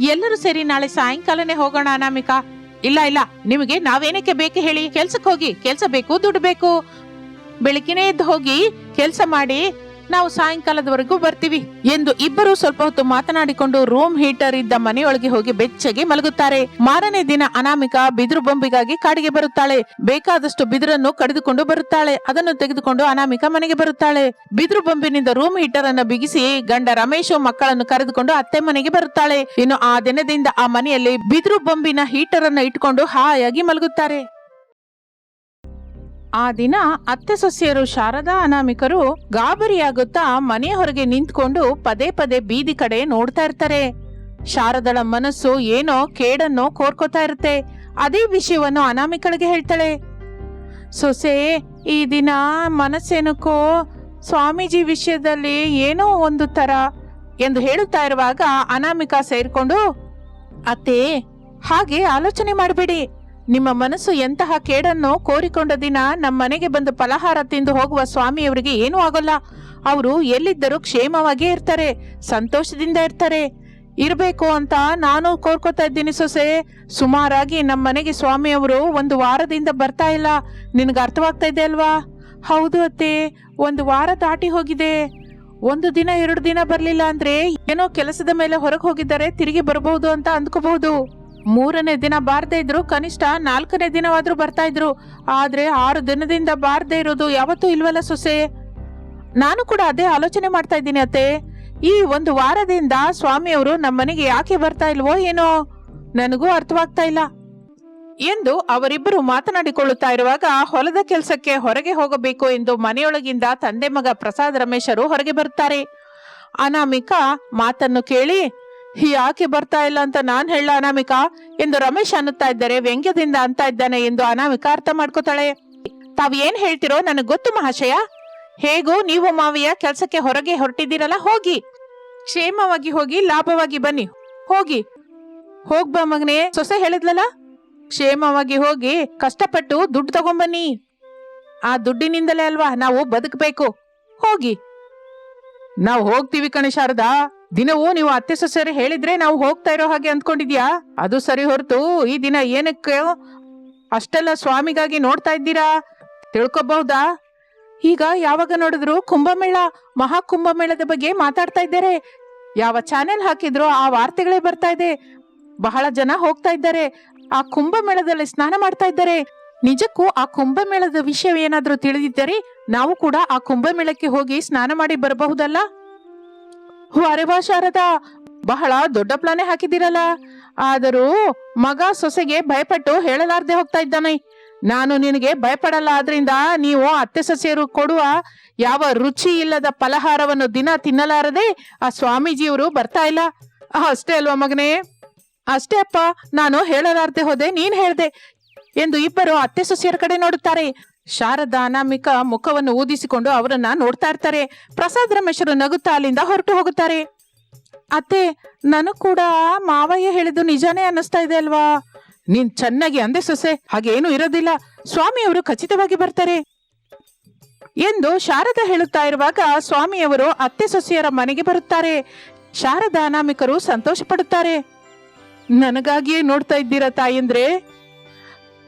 ಎಲ್ಲರೂ ಸೇರಿ ನಾಳೆ ಸಾಯಂಕಾಲನೇ ಹೋಗೋಣ ಅನಾಮಿಕಾ. ಇಲ್ಲ ಇಲ್ಲ, ನಿಮಗೆ ನಾವೇನಕ್ಕೆ ಬೇಕು ಹೇಳಿ? ಕೆಲ್ಸಕ್ಕೆ ಹೋಗಿ, ಕೆಲ್ಸ ಬೇಕು, ದುಡ್ಡು ಬೇಕು. ಬೆಳಕಿನೇ ಎದ್ದು ಹೋಗಿ ಕೆಲಸ ಮಾಡಿ ನಾವು ಸಾಯಂಕಾಲದವರೆಗೂ ಬರ್ತೀವಿ ಎಂದು ಇಬ್ಬರು ಸ್ವಲ್ಪ ಹೊತ್ತು ಮಾತನಾಡಿಕೊಂಡು ರೂಮ್ ಹೀಟರ್ ಇದ್ದ ಮನೆಯೊಳಗೆ ಹೋಗಿ ಬೆಚ್ಚಗೆ ಮಲಗುತ್ತಾರೆ. ಮಾರನೇ ದಿನ ಅನಾಮಿಕ ಬಿದಿರು ಬೊಂಬಿಗಾಗಿ ಕಾಡಿಗೆ ಬರುತ್ತಾಳೆ. ಬೇಕಾದಷ್ಟು ಬಿದಿರನ್ನು ಕಡಿದುಕೊಂಡು ಬರುತ್ತಾಳೆ. ಅದನ್ನು ತೆಗೆದುಕೊಂಡು ಅನಾಮಿಕ ಮನೆಗೆ ಬರುತ್ತಾಳೆ. ಬಿದಿರು ಬೊಂಬಿನಿಂದ ರೂಮ್ ಹೀಟರ್ ಅನ್ನು ಬಿಗಿಸಿ ಗಂಡ ರಮೇಶ್ ಮಕ್ಕಳನ್ನು ಕರೆದುಕೊಂಡು ಅತ್ತೆ ಮನೆಗೆ ಬರುತ್ತಾಳೆ. ಇನ್ನು ಆ ದಿನದಿಂದ ಆ ಮನೆಯಲ್ಲಿ ಬಿದಿರು ಬೊಂಬಿನ ಹೀಟರ್ ಅನ್ನು ಇಟ್ಟುಕೊಂಡು ಹಾಯಾಗಿ ಮಲಗುತ್ತಾರೆ. ಆ ದಿನ ಅತ್ತೆ ಸೊಸೆಯರು ಶಾರದಾ ಅನಾಮಿಕರು ಗಾಬರಿಯಾಗುತ್ತಾ ಮನೆ ಹೊರಗೆ ನಿಂತ್ಕೊಂಡು ಪದೇ ಪದೇ ಬೀದಿ ಕಡೆ ನೋಡ್ತಾ ಇರ್ತಾರೆ. ಶಾರದಳ ಮನಸ್ಸು ಏನೋ ಕೇಡನ್ನೋ ಕೋರ್ಕೋತಾ ಇರುತ್ತೆ. ಅದೇ ವಿಷಯವನ್ನು ಅನಾಮಿಕಳಿಗೆ ಹೇಳ್ತಾಳೆ. ಸೊಸೆ, ಈ ದಿನ ಮನಸ್ಸೇನಕ್ಕೋ ಸ್ವಾಮೀಜಿ ವಿಷಯದಲ್ಲಿ ಏನೋ ಒಂದು ತರ ಎಂದು ಹೇಳುತ್ತಾ ಇರುವಾಗ ಅನಾಮಿಕಾ ಸೇರ್ಕೊಂಡು, ಅತ್ತೆ, ಹಾಗೆ ಆಲೋಚನೆ ಮಾಡಬೇಡಿ. ನಿಮ್ಮ ಮನಸ್ಸು ಎಂತಹ ಕೇಡನ್ನು ಕೋರಿಕೊಂಡ ದಿನ ನಮ್ಮ ಮನೆಗೆ ಬಂದು ಫಲಹಾರ ತಿಂದು ಹೋಗುವ ಸ್ವಾಮಿಯವರಿಗೆ ಏನೂ ಆಗೋಲ್ಲ. ಅವರು ಎಲ್ಲಿದ್ದರೂ ಕ್ಷೇಮವಾಗಿಯೇ ಇರ್ತಾರೆ, ಸಂತೋಷದಿಂದ ಇರ್ತಾರೆ. ಇರಬೇಕು ಅಂತ ನಾನು ಕೋರ್ಕೋತಾ ಇದ್ದೀನಿ ಸೊಸೆ. ಸುಮಾರಾಗಿ ನಮ್ಮ ಮನೆಗೆ ಸ್ವಾಮಿಯವರು ಒಂದು ವಾರದಿಂದ ಬರ್ತಾ ಇಲ್ಲ. ನಿನಗೆ ಅರ್ಥವಾಗ್ತಾ ಇದೆ ಅಲ್ವಾ? ಹೌದು ಅತ್ತೆ, ಒಂದು ವಾರ ದಾಟಿ ಹೋಗಿದೆ. ಒಂದು ದಿನ, ಎರಡು ದಿನ ಬರಲಿಲ್ಲ ಅಂದ್ರೆ ಏನೋ ಕೆಲಸದ ಮೇಲೆ ಹೊರಗೆ ಹೋಗಿದ್ದಾರೆ ತಿರುಗಿ ಬರಬಹುದು ಅಂತ ಅಂದ್ಕೋಬಹುದು. ಮೂರನೇ ದಿನ ಬಾರದೇ ಇದ್ರು, ಕನಿಷ್ಠ ನಾಲ್ಕನೇ ದಿನವಾದ್ರೂ ಬರ್ತಾ ಇದ್ರು. ಆದ್ರೆ ಆರು ದಿನದಿಂದ ಬಾರದೇ ಇರೋದು ಯಾವತ್ತೂ ಇಲ್ವಲ್ಲ ಸೊಸೆ? ನಾನು ಕೂಡ ಅದೇ ಆಲೋಚನೆ ಮಾಡ್ತಾ ಇದ್ದೀನಿ ಅತ್ತೆ. ಈ ಒಂದು ವಾರದಿಂದ ಸ್ವಾಮಿಯವರು ನಮ್ಮನೆಗೆ ಯಾಕೆ ಬರ್ತಾ ಇಲ್ವೋ ಏನೋ? ನನಗೂ ಅರ್ಥವಾಗ್ತಾ ಇಲ್ಲ. ಎಂದು ಅವರಿಬ್ಬರು ಮಾತನಾಡಿಕೊಳ್ಳುತ್ತಾ ಇರುವಾಗ ಹೊಲದ ಕೆಲಸಕ್ಕೆ ಹೊರಗೆ ಹೋಗಬೇಕು ಎಂದು ಮನೆಯೊಳಗಿಂದ ತಂದೆ ಮಗ ಪ್ರಸಾದ್ ರಮೇಶರು ಹೊರಗೆ ಬರುತ್ತಾರೆ. ಅನಾಮಿಕಾ ಮಾತನ್ನು ಕೇಳಿ ಯಾಕೆ ಬರ್ತಾ ಇಲ್ಲ ಅಂತ ನಾನ್ ಹೇಳ ಅನಾಮಿಕಾ ಎಂದು ರಮೇಶ್ ಅನ್ನುತ್ತಾ ಇದ್ದಾರೆ ವ್ಯಂಗ್ಯದಿಂದ ಅಂತ ಇದ್ದಾನೆ ಎಂದು ಅನಾಮಿಕಾ ಅರ್ಥ ಮಾಡ್ಕೋತಾಳೆ. ತಾವ್ ಏನ್ ಹೇಳ್ತಿರೋ ನನಗ್ ಗೊತ್ತು ಮಹಾಶಯ. ಹೇಗೂ ನೀವು ಮಾವಿಯ ಕೆಲ್ಸಕ್ಕೆ ಹೊರಗೆ ಹೊರಟಿದ್ದೀರಲ್ಲ, ಹೋಗಿ. ಕ್ಷೇಮವಾಗಿ ಹೋಗಿ, ಲಾಭವಾಗಿ ಬನ್ನಿ. ಹೋಗಿ. ಹೋಗ್ಬಾ ಮಗನೇ, ಸೊಸೆ ಹೇಳಿದ್ಲಲ್ಲ? ಕ್ಷೇಮವಾಗಿ ಹೋಗಿ ಕಷ್ಟಪಟ್ಟು ದುಡ್ಡು ತಗೊಂಬನ್ನಿ. ಆ ದುಡ್ಡಿನಿಂದಲೇ ಅಲ್ವಾ ನಾವು ಬದುಕಬೇಕು. ಹೋಗಿ. ನಾವು ಹೋಗ್ತೀವಿ ಕಣೆ ಶಾರದಾ. ದಿನವೂ ನೀವು ಅತ್ತೆ ಸೊಸೆಯರು ಹೇಳಿದ್ರೆ ನಾವು ಹೋಗ್ತಾ ಇರೋ ಹಾಗೆ ಅಂದ್ಕೊಂಡಿದ್ಯಾ? ಅದು ಸರಿ ಹೊರತು ಈ ದಿನ ಏನಕ್ಕೆ ಅಷ್ಟೆಲ್ಲ ಸ್ವಾಮಿಗಾಗಿ ನೋಡ್ತಾ ಇದ್ದೀರಾ? ತಿಳ್ಕೊಬಹುದಾ? ಈಗ ಯಾವಾಗ ನೋಡಿದ್ರು ಕುಂಭಮೇಳ ಮಹಾ ಕುಂಭಮೇಳದ ಬಗ್ಗೆ ಮಾತಾಡ್ತಾ ಇದ್ದಾರೆ. ಯಾವ ಚಾನೆಲ್ ಹಾಕಿದ್ರು ಆ ವಾರ್ತೆಗಳೇ ಬರ್ತಾ ಇದೆ. ಬಹಳ ಜನ ಹೋಗ್ತಾ ಇದ್ದಾರೆ. ಆ ಕುಂಭಮೇಳದಲ್ಲಿ ಸ್ನಾನ ಮಾಡ್ತಾ ಇದ್ದಾರೆ. ನಿಜಕ್ಕೂ ಆ ಕುಂಭಮೇಳದ ವಿಷಯ ಏನಾದ್ರೂ ತಿಳಿದಿದ್ದರೆ ನಾವು ಕೂಡ ಆ ಕುಂಭಮೇಳಕ್ಕೆ ಹೋಗಿ ಸ್ನಾನ ಮಾಡಿ ಬರಬಹುದಲ್ಲ? ಹೋ ಅರೆ ವಾ ಶಾರದಾ, ಬಹಳ ದೊಡ್ಡ ಪ್ಲಾನೆ ಹಾಕಿದ್ದೀರಲ್ಲ. ಆದರೂ ಮಗ ಸೊಸೆಗೆ ಭಯಪಟ್ಟು ಹೇಳಲಾರ್ದೆ ಹೋಗ್ತಾ ಇದ್ದಾನೆ. ನಾನು ನಿನಗೆ ಭಯಪಡಲ್ಲ, ಆದ್ರಿಂದ ನೀವು ಅತ್ತೆ ಸೊಸೆಯರು ಕೊಡುವ ಯಾವ ರುಚಿ ಇಲ್ಲದ ಫಲಹಾರವನ್ನು ದಿನ ತಿನ್ನಲಾರದೆ ಆ ಸ್ವಾಮೀಜಿಯವರು ಬರ್ತಾ ಇಲ್ಲ. ಅಷ್ಟೇ ಅಲ್ವಾ ಮಗನೇ? ಅಷ್ಟೇ ಅಪ್ಪ, ನಾನು ಹೇಳಲಾರ್ದೆ ಹೋದೆ, ನೀನ್ ಹೇಳ್ದೆ ಎಂದು ಇಬ್ಬರು ಅತ್ತೆ ಸೊಸೆಯರ ಕಡೆ ನೋಡುತ್ತಾರೆ. ಶಾರದಾ ಅನಾಮಿಕಾ ಮುಖವನ್ನು ಊದಿಸಿಕೊಂಡು ಅವರನ್ನ ನೋಡ್ತಾ ಇರ್ತಾರೆ. ಪ್ರಸಾದ್ ರಮೇಶರು ನಗುತ್ತಾ ಅಲ್ಲಿಂದ ಹೊರಟು ಹೋಗುತ್ತಾರೆ. ಅತ್ತೆ, ನನಗ್ ಕೂಡ ಮಾವಯ್ಯ ಹೇಳಿದ್ದು ನಿಜಾನೇ ಅನ್ನಿಸ್ತಾ ಇದೆ ಅಲ್ವಾ? ನೀನ್ ಚೆನ್ನಾಗಿ ಅಂದೆ ಸೊಸೆ ಹಾಗೇನು ಇರೋದಿಲ್ಲ. ಸ್ವಾಮಿಯವರು ಖಚಿತವಾಗಿ ಬರ್ತಾರೆ. ಎಂದು ಶಾರದಾ ಹೇಳುತ್ತಾ ಇರುವಾಗ ಸ್ವಾಮಿಯವರು ಅತ್ತೆ ಸೊಸೆಯರ ಮನೆಗೆ ಬರುತ್ತಾರೆ. ಶಾರದಾ ಅನಾಮಿಕರು ಸಂತೋಷ ಪಡುತ್ತಾರೆ. ನನಗಾಗಿಯೇ ನೋಡ್ತಾ ಇದ್ದೀರಾ ತಾಯಂದ್ರೆ?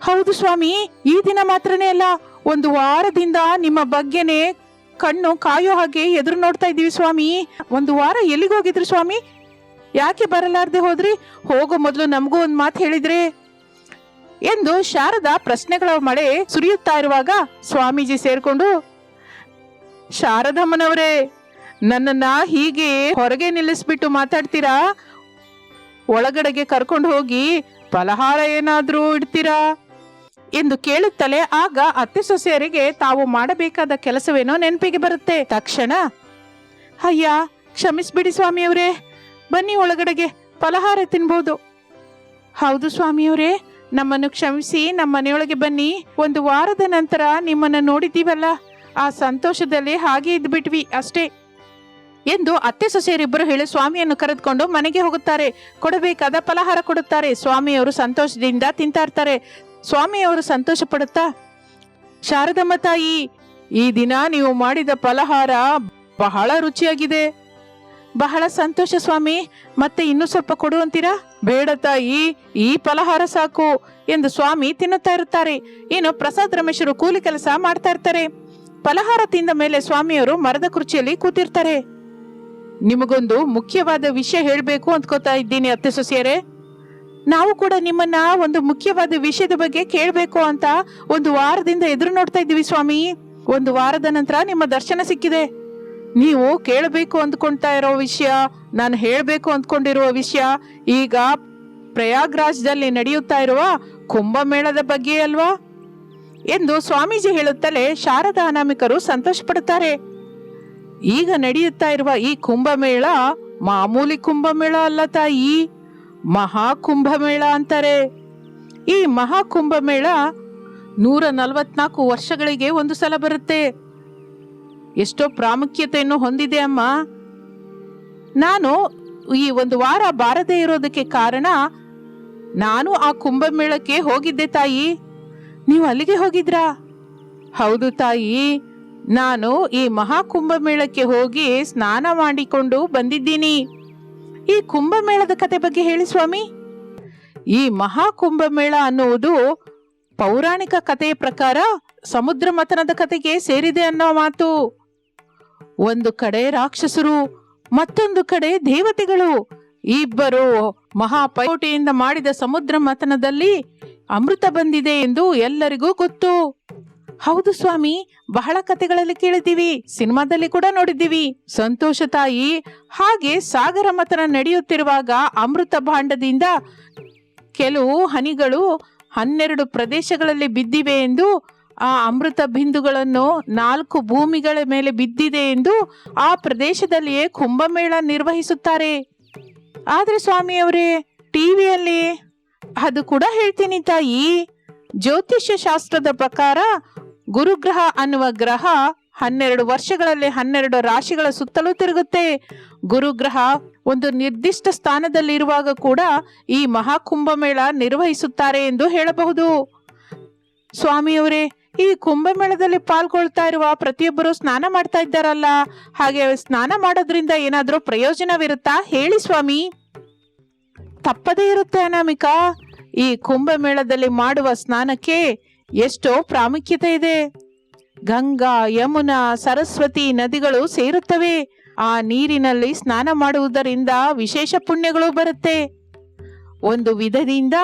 ಹೌದು ಸ್ವಾಮಿ, ಈ ದಿನ ಮಾತ್ರನೇ ಅಲ್ಲ. ಒಂದು ವಾರದಿಂದ ನಿಮ್ಮ ಬಗ್ಗೆನೇ ಕಣ್ಣು ಕಾಯೋ ಹಾಗೆ ಎದುರು ನೋಡ್ತಾ ಇದ್ದೀವಿ ಸ್ವಾಮಿ. ಒಂದು ವಾರ ಎಲ್ಲಿಗೆ ಹೋಗಿದ್ರಿ ಸ್ವಾಮಿ? ಯಾಕೆ ಬರಲಾರ್ದೆ ಹೋದ್ರಿ? ಹೋಗೋ ಮೊದಲು ನಮಗೂ ಒಂದು ಮಾತು ಹೇಳಿದ್ರೆ. ಎಂದು ಶಾರದಾ ಪ್ರಶ್ನೆಗಳ ಮಳೆ ಸುರಿಯುತ್ತಾ ಇರುವಾಗ ಸ್ವಾಮೀಜಿ ಸೇರ್ಕೊಂಡು, ಶಾರದಮ್ಮನವರೇ, ನನ್ನನ್ನ ಹೀಗೆ ಹೊರಗೆ ನಿಲ್ಲಿಸ್ಬಿಟ್ಟು ಮಾತಾಡ್ತೀರಾ? ಒಳಗಡೆಗೆ ಕರ್ಕೊಂಡು ಹೋಗಿ ಫಲಹಾರ ಏನಾದ್ರೂ ಇಡ್ತೀರಾ? ಎಂದು ಕೇಳುತ್ತಲೇ ಆಗ ಅತ್ತೆ ಸೊಸೆಯರಿಗೆ ತಾವು ಮಾಡಬೇಕಾದ ಕೆಲಸವೇನೋ ನೆನಪಿಗೆ ಬರುತ್ತೆ. ತಕ್ಷಣ, ಅಯ್ಯ, ಕ್ಷಮಿಸ್ಬಿಡಿ ಸ್ವಾಮಿಯವರೇ, ಬನ್ನಿ ಒಳಗಡೆಗೆ, ಫಲಹಾರ ತಿನ್ಬೋದು. ಹೌದು ಸ್ವಾಮಿಯವರೇ, ನಮ್ಮನ್ನು ಕ್ಷಮಿಸಿ, ನಮ್ಮ ಮನೆಯೊಳಗೆ ಬನ್ನಿ, ಒಂದು ವಾರದ ನಂತರ ನಿಮ್ಮನ್ನು ನೋಡಿದ್ದೀವಲ್ಲ, ಆ ಸಂತೋಷದಲ್ಲಿ ಹಾಗೆ ಇದ್ಬಿಟ್ವಿ ಅಷ್ಟೇ. ಎಂದು ಅತ್ತೆ ಸೊಸೆಯರಿಬ್ಬರು ಹೇಳಿ ಸ್ವಾಮಿಯನ್ನು ಕರೆದುಕೊಂಡು ಮನೆಗೆ ಹೋಗುತ್ತಾರೆ. ಕೊಡಬೇಕಾದ ಫಲಹಾರ ಕೊಡುತ್ತಾರೆ. ಸ್ವಾಮಿಯವರು ಸಂತೋಷದಿಂದ ತಿಂತಾ ಇರ್ತಾರೆ. ಸ್ವಾಮಿಯವರು ಸಂತೋಷ ಪಡುತ್ತಾ ಶಾರದಮ್ಮ ತಾಯಿ ಈ ದಿನ ನೀವು ಮಾಡಿದ ಫಲಹಾರ ಬಹಳ ರುಚಿಯಾಗಿದೆ. ಬಹಳ ಸಂತೋಷ ಸ್ವಾಮಿ, ಮತ್ತೆ ಇನ್ನೂ ಸ್ವಲ್ಪ ಕೊಡು ಅಂತೀರಾ? ಬೇಡ ತಾಯಿ, ಈ ಫಲಹಾರ ಸಾಕು ಎಂದು ಸ್ವಾಮಿ ತಿನ್ನುತ್ತಾ ಇರುತ್ತಾರೆ. ಏನು ಪ್ರಸಾದ್ ರಮೇಶರು ಕೂಲಿ ಕೆಲಸ ಮಾಡ್ತಾ ಇರ್ತಾರೆ. ಫಲಹಾರ ತಿಂದ ಮೇಲೆ ಸ್ವಾಮಿಯವರು ಮರದ ಕುರ್ಚಿಯಲ್ಲಿ ಕೂತಿರ್ತಾರೆ. ನಿಮಗೊಂದು ಮುಖ್ಯವಾದ ವಿಷಯ ಹೇಳಬೇಕು ಅಂದ್ಕೋತಾ ಇದ್ದೀನಿ ಅತ್ತೆ ಸೊಸೆಯರೇ. ನಾವು ಕೂಡ ನಿಮ್ಮನ್ನ ಒಂದು ಮುಖ್ಯವಾದ ವಿಷಯದ ಬಗ್ಗೆ ಕೇಳಬೇಕು ಅಂತ ಒಂದು ವಾರದಿಂದ ಎದುರು ನೋಡ್ತಾ ಇದ್ದೀವಿ ಸ್ವಾಮಿ. ಒಂದು ವಾರದ ನಂತರ ನಿಮ್ಮ ದರ್ಶನ ಸಿಕ್ಕಿದೆ. ನೀವು ಕೇಳಬೇಕು ಅಂದ್ಕೊಳ್ತಾ ಇರೋ ವಿಷಯ, ನಾನು ಹೇಳಬೇಕು ಅಂದ್ಕೊಂಡಿರುವ ವಿಷಯ, ಈಗ ಪ್ರಯಾಗ್ರಾಜ್ದಲ್ಲಿ ನಡೆಯುತ್ತಾ ಇರುವ ಕುಂಭಮೇಳದ ಬಗ್ಗೆ ಅಲ್ವಾ? ಎಂದು ಸ್ವಾಮೀಜಿ ಹೇಳುತ್ತಲೇ ಶಾರದಾ ಅನಾಮಿಕರು ಸಂತೋಷ ಪಡುತ್ತಾರೆ ಈಗ ನಡೆಯುತ್ತಾ ಇರುವ ಈ ಕುಂಭಮೇಳ ಮಾಮೂಲಿ ಕುಂಭಮೇಳ ಅಲ್ಲ ತಾಯಿ. ಮಹಾ ಕುಂಭಮೇಳ ಅಂತಾರೆ. ಈ ಮಹಾ ಕುಂಭಮೇಳ ನೂರ ನಲವತ್ನಾಲ್ಕು ವರ್ಷಗಳಿಗೆ ಒಂದು ಸಲ ಬರುತ್ತೆ. ಎಷ್ಟೋ ಪ್ರಾಮುಖ್ಯತೆಯನ್ನು ಹೊಂದಿದೆ ಅಮ್ಮ. ನಾನು ಈ ಒಂದು ವಾರ ಬಾರದೇ ಇರೋದಕ್ಕೆ ಕಾರಣ ನಾನು ಆ ಕುಂಭಮೇಳಕ್ಕೆ ಹೋಗಿದ್ದೆ ತಾಯಿ. ನೀವು ಅಲ್ಲಿಗೆ ಹೋಗಿದ್ರಾ? ಹೌದು ತಾಯಿ. ನಾನು ಈ ಮಹಾ ಕುಂಭಮೇಳಕ್ಕೆ ಹೋಗಿ ಸ್ನಾನ ಮಾಡಿಕೊಂಡು ಬಂದಿದ್ದೀನಿ. ಈ ಕುಂಭಮೇಳದ ಕತೆ ಬಗ್ಗೆ ಹೇಳಿ ಸ್ವಾಮಿ. ಈ ಮಹಾ ಕುಂಭಮೇಳ ಅನ್ನುವುದು ಪೌರಾಣಿಕ ಕಥೆಯ ಪ್ರಕಾರ ಸಮುದ್ರ ಮಥನದ ಕತೆಗೆ ಸೇರಿದೆ ಅನ್ನೋ ಮಾತು. ಒಂದು ಕಡೆ ರಾಕ್ಷಸರು, ಮತ್ತೊಂದು ಕಡೆ ದೇವತೆಗಳು. ಇಬ್ಬರು ಮಹಾಪೈಪೋಟಿಯಿಂದ ಮಾಡಿದ ಸಮುದ್ರ ಮಥನದಲ್ಲಿ ಅಮೃತ ಬಂದಿದೆ ಎಂದು ಎಲ್ಲರಿಗೂ ಗೊತ್ತು. ಹೌದು ಸ್ವಾಮಿ, ಬಹಳ ಕಥೆಗಳಲ್ಲಿ ಕೇಳಿದ್ದೀವಿ, ಸಿನಿಮಾದಲ್ಲಿ ಕೂಡ ನೋಡಿದ್ದೀವಿ. ಸಂತೋಷ ತಾಯಿ, ಹಾಗೆ ಸಾಗರ ಮತನ ನಡೆಯುತ್ತಿರುವಾಗ ಅಮೃತ ಭಾಂಡದಿಂದ ಕೆಲವು ಹನಿಗಳು ಹನ್ನೆರಡು ಪ್ರದೇಶಗಳಲ್ಲಿ ಬಿದ್ದಿವೆ ಎಂದು, ಆ ಅಮೃತ ಬಿಂದುಗಳನ್ನು ನಾಲ್ಕು ಭೂಮಿಗಳ ಮೇಲೆ ಬಿದ್ದಿದೆ ಎಂದು ಆ ಪ್ರದೇಶದಲ್ಲಿಯೇ ಕುಂಭಮೇಳ ನಿರ್ವಹಿಸುತ್ತಾರೆ. ಆದ್ರೆ ಸ್ವಾಮಿಯವರೇ, ಟಿವಿಯಲ್ಲಿ ಅದು ಕೂಡ ಹೇಳ್ತೀನಿ ತಾಯಿ. ಜ್ಯೋತಿಷ್ಯ ಶಾಸ್ತ್ರದ ಪ್ರಕಾರ ಗುರುಗ್ರಹ ಅನ್ನುವ ಗ್ರಹ ಹನ್ನೆರಡು ವರ್ಷಗಳಲ್ಲಿ ಹನ್ನೆರಡು ರಾಶಿಗಳ ಸುತ್ತಲೂ ತಿರುಗುತ್ತೆ. ಗುರುಗ್ರಹ ಒಂದು ನಿರ್ದಿಷ್ಟ ಸ್ಥಾನದಲ್ಲಿರುವಾಗ ಕೂಡ ಈ ಮಹಾಕುಂಭಮೇಳ ನಿರ್ವಹಿಸುತ್ತಾರೆ ಎಂದು ಹೇಳಬಹುದು. ಸ್ವಾಮಿಯವರೇ, ಈ ಕುಂಭಮೇಳದಲ್ಲಿ ಪಾಲ್ಗೊಳ್ತಾ ಇರುವ ಪ್ರತಿಯೊಬ್ಬರು ಸ್ನಾನ ಮಾಡ್ತಾ ಇದ್ದಾರಲ್ಲ? ಹಾಗೆ ಸ್ನಾನ ಮಾಡೋದ್ರಿಂದ ಏನಾದರೂ ಪ್ರಯೋಜನವಿರುತ್ತಾ ಹೇಳಿ ಸ್ವಾಮಿ? ತಪ್ಪದೇ ಇರುತ್ತೆ ಅನಾಮಿಕಾ. ಈ ಕುಂಭಮೇಳದಲ್ಲಿ ಮಾಡುವ ಸ್ನಾನಕ್ಕೆ ಎಷ್ಟೋ ಪ್ರಾಮುಖ್ಯತೆ ಇದೆ. ಗಂಗಾ, ಯಮುನಾ, ಸರಸ್ವತಿ ನದಿಗಳು ಸೇರುತ್ತವೆ. ಆ ನೀರಿನಲ್ಲಿ ಸ್ನಾನ ಮಾಡುವುದರಿಂದ ವಿಶೇಷ ಪುಣ್ಯಗಳು ಬರುತ್ತೆ. ಒಂದು ವಿಧದಿಂದ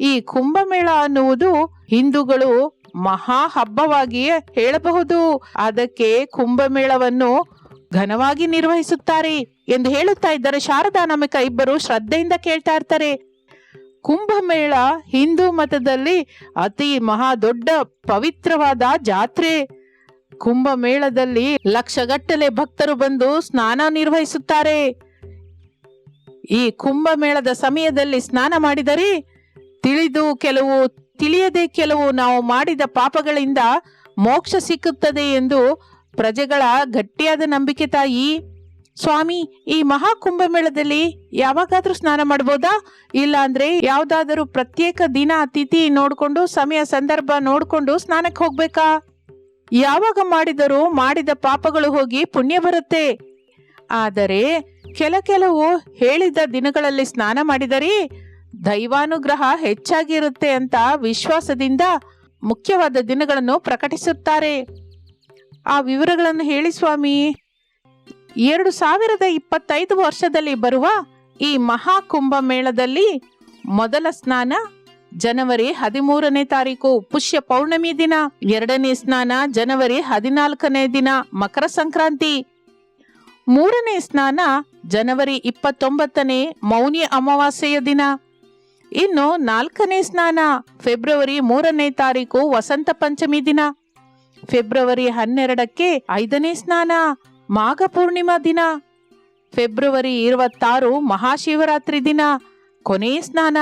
ಈ ಕುಂಭಮೇಳ ಅನ್ನುವುದು ಹಿಂದೂಗಳು ಮಹಾ ಹಬ್ಬವಾಗಿಯೇ ಹೇಳಬಹುದು. ಅದಕ್ಕೆ ಕುಂಭಮೇಳವನ್ನು ಘನವಾಗಿ ನಿರ್ವಹಿಸುತ್ತಾರೆ ಎಂದು ಹೇಳುತ್ತಾ ಇದ್ದಾರೆ ಶಾರದಾ ನಮಿಕ ಇಬ್ಬರು ಶ್ರದ್ಧೆಯಿಂದ ಕೇಳ್ತಾ ಇರ್ತಾರೆ. ಕುಂಭಮೇಳ ಹಿಂದೂ ಮತದಲ್ಲಿ ಅತಿ ಮಹಾ ದೊಡ್ಡ ಪವಿತ್ರವಾದ ಜಾತ್ರೆ. ಕುಂಭಮೇಳದಲ್ಲಿ ಲಕ್ಷಗಟ್ಟಲೆ ಭಕ್ತರು ಬಂದು ಸ್ನಾನ ನಿರ್ವಹಿಸುತ್ತಾರೆ. ಈ ಕುಂಭಮೇಳದ ಸಮಯದಲ್ಲಿ ಸ್ನಾನ ಮಾಡಿದರೆ ತಿಳಿದು ಕೆಲವು, ತಿಳಿಯದೆ ಕೆಲವು ನಾವು ಮಾಡಿದ ಪಾಪಗಳಿಂದ ಮೋಕ್ಷ ಸಿಕ್ಕುತ್ತದೆ ಎಂದು ಪ್ರಜೆಗಳ ಗಟ್ಟಿಯಾದ ನಂಬಿಕೆ ತಾಯಿ ಸ್ವಾಮಿ, ಈ ಮಹಾ ಕುಂಭಮೇಳದಲ್ಲಿ ಯಾವಾಗಾದ್ರೂ ಸ್ನಾನ ಮಾಡ್ಬೋದಾ? ಇಲ್ಲ ಅಂದ್ರೆ ಯಾವ್ದಾದರೂ ಪ್ರತ್ಯೇಕ ದಿನ ತಿಥಿ ನೋಡ್ಕೊಂಡು, ಸಮಯ ಸಂದರ್ಭ ನೋಡ್ಕೊಂಡು ಸ್ನಾನಕ್ಕೆ ಹೋಗ್ಬೇಕಾ? ಯಾವಾಗ ಮಾಡಿದರೂ ಮಾಡಿದ ಪಾಪಗಳು ಹೋಗಿ ಪುಣ್ಯ ಬರುತ್ತೆ. ಆದರೆ ಕೆಲ ಕೆಲವು ಹೇಳಿದ ದಿನಗಳಲ್ಲಿ ಸ್ನಾನ ಮಾಡಿದರೆ ದೈವಾನುಗ್ರಹ ಹೆಚ್ಚಾಗಿರುತ್ತೆ ಅಂತ ವಿಶ್ವಾಸದಿಂದ ಮುಖ್ಯವಾದ ದಿನಗಳನ್ನು ಪ್ರಕಟಿಸುತ್ತಾರೆ. ಆ ವಿವರಗಳನ್ನು ಹೇಳಿ ಸ್ವಾಮಿ. ಎರಡು ಸಾವಿರದ ಇಪ್ಪತ್ತೈದು ವರ್ಷದಲ್ಲಿ ಬರುವ ಈ ಮಹಾಕುಂಭಮೇಳದಲ್ಲಿ ಮೊದಲ ಸ್ನಾನ ಜನವರಿ ಹದಿಮೂರನೇ ತಾರೀಕು ಪುಷ್ಯ ಪೌರ್ಣಮಿ ದಿನ, ಎರಡನೇ ಸ್ನಾನ ಜನವರಿ ಹದಿನಾಲ್ಕನೇ ದಿನ ಮಕರ ಸಂಕ್ರಾಂತಿ. ಮೂರನೇ ಸ್ನಾನ ಜನವರಿ ಇಪ್ಪತ್ತೊಂಬತ್ತನೇ ಮೌನಿ ಅಮಾವಾಸ್ಯೆಯ ದಿನ. ಇನ್ನು ನಾಲ್ಕನೇ ಸ್ನಾನ ಫೆಬ್ರವರಿ ಮೂರನೇ ತಾರೀಕು ವಸಂತ ಪಂಚಮಿ ದಿನ. ಫೆಬ್ರವರಿ ಹನ್ನೆರಡಕ್ಕೆ ಐದನೇ ಸ್ನಾನ ಮಾಘ ಪೂರ್ಣಿಮಾ ದಿನ. ಫೆಬ್ರವರಿ ಇರುವತ್ತಾರು ಮಹಾಶಿವರಾತ್ರಿ ದಿನ, ಕೊನೆ ಸ್ನಾನ.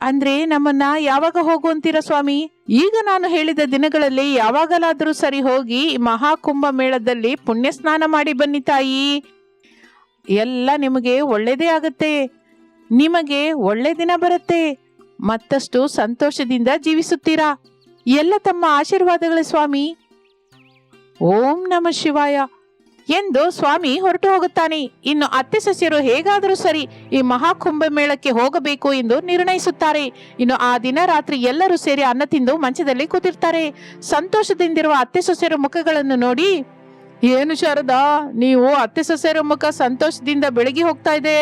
ಅಂದ್ರೆ ನಮ್ಮನ್ನ ಯಾವಾಗ ಹೋಗುವಂತೀರ ಸ್ವಾಮಿ? ಈಗ ನಾನು ಹೇಳಿದ ದಿನಗಳಲ್ಲಿ ಯಾವಾಗಲಾದರೂ ಸರಿ ಹೋಗಿ ಮಹಾಕುಂಭ ಮೇಳದಲ್ಲಿ ಪುಣ್ಯ ಸ್ನಾನ ಮಾಡಿ ಬನ್ನಿ ತಾಯಿ. ಎಲ್ಲ ನಿಮಗೆ ಒಳ್ಳೆಯದೇ ಆಗುತ್ತೆ. ನಿಮಗೆ ಒಳ್ಳೆ ದಿನ ಬರುತ್ತೆ. ಮತ್ತಷ್ಟು ಸಂತೋಷದಿಂದ ಜೀವಿಸುತ್ತೀರಾ? ಎಲ್ಲ ತಮ್ಮ ಆಶೀರ್ವಾದಗಳು ಸ್ವಾಮಿ. ಓಂ ನಮ ಶಿವಾಯ. ಎಂದು ಸ್ವಾಮಿ ಹೊರಟು ಹೋಗುತ್ತಾನೆ. ಇನ್ನು ಅತ್ತೆ ಸಸ್ಯರು ಹೇಗಾದರೂ ಸರಿ ಈ ಮಹಾಕುಂಭ ಮೇಳಕ್ಕೆ ಹೋಗಬೇಕು ಎಂದು ನಿರ್ಣಯಿಸುತ್ತಾರೆ. ಇನ್ನು ಆ ದಿನ ರಾತ್ರಿ ಎಲ್ಲರೂ ಸೇರಿ ಅನ್ನ ತಿಂದು ಮಂಚದಲ್ಲಿ ಕೂತಿರ್ತಾರೆ. ಸಂತೋಷದಿಂದಿರುವ ಅತ್ತೆ ಸೊಸೆಯರ ಮುಖಗಳನ್ನು ನೋಡಿ, ಏನು ಶಾರದಾ, ನೀವು ಅತ್ತೆ ಸೊಸೆಯರ ಮುಖ ಸಂತೋಷದಿಂದ ಬೆಳಗಿ ಹೋಗ್ತಾ ಇದೆ.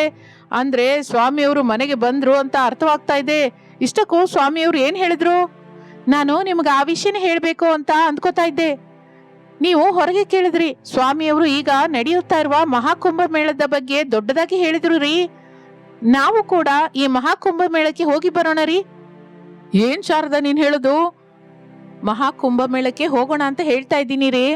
ಅಂದ್ರೆ ಸ್ವಾಮಿಯವರು ಮನೆಗೆ ಬಂದ್ರು ಅಂತ ಅರ್ಥವಾಗ್ತಾ ಇದೆ. ಇಷ್ಟಕ್ಕೂ ಸ್ವಾಮಿಯವರು ಏನ್ ಹೇಳಿದ್ರು? ನಾನು ನಿಮ್ಗೆ ಆ ವಿಷಯನೇ ಹೇಳಬೇಕು ಅಂತ ಅಂದ್ಕೋತಾ ಇದ್ದೆ. ನೀವು ಹೊರಗೆ ಕೇಳಿದ್ರಿ. ಸ್ವಾಮಿಯವರು ಈಗ ನಡೆಯುತ್ತಾ ಇರುವ ಮಹಾಕುಂಭ ಮೇಳದ ಬಗ್ಗೆ ದೊಡ್ಡದಾಗಿ ಹೇಳಿದ್ರು ರೀ. ನಾವು ಕೂಡ ಈ ಮಹಾಕುಂಭ ಮೇಳಕ್ಕೆ ಹೋಗಿ ಬರೋಣ ರೀ. ಏನ್ ಶಾರದಾ ನೀನ್ ಹೇಳುದು? ಮಹಾಕುಂಭ ಮೇಳಕ್ಕೆ ಹೋಗೋಣ ಅಂತ ಹೇಳ್ತಾ ಇದ್ದೀನಿ ರೀ.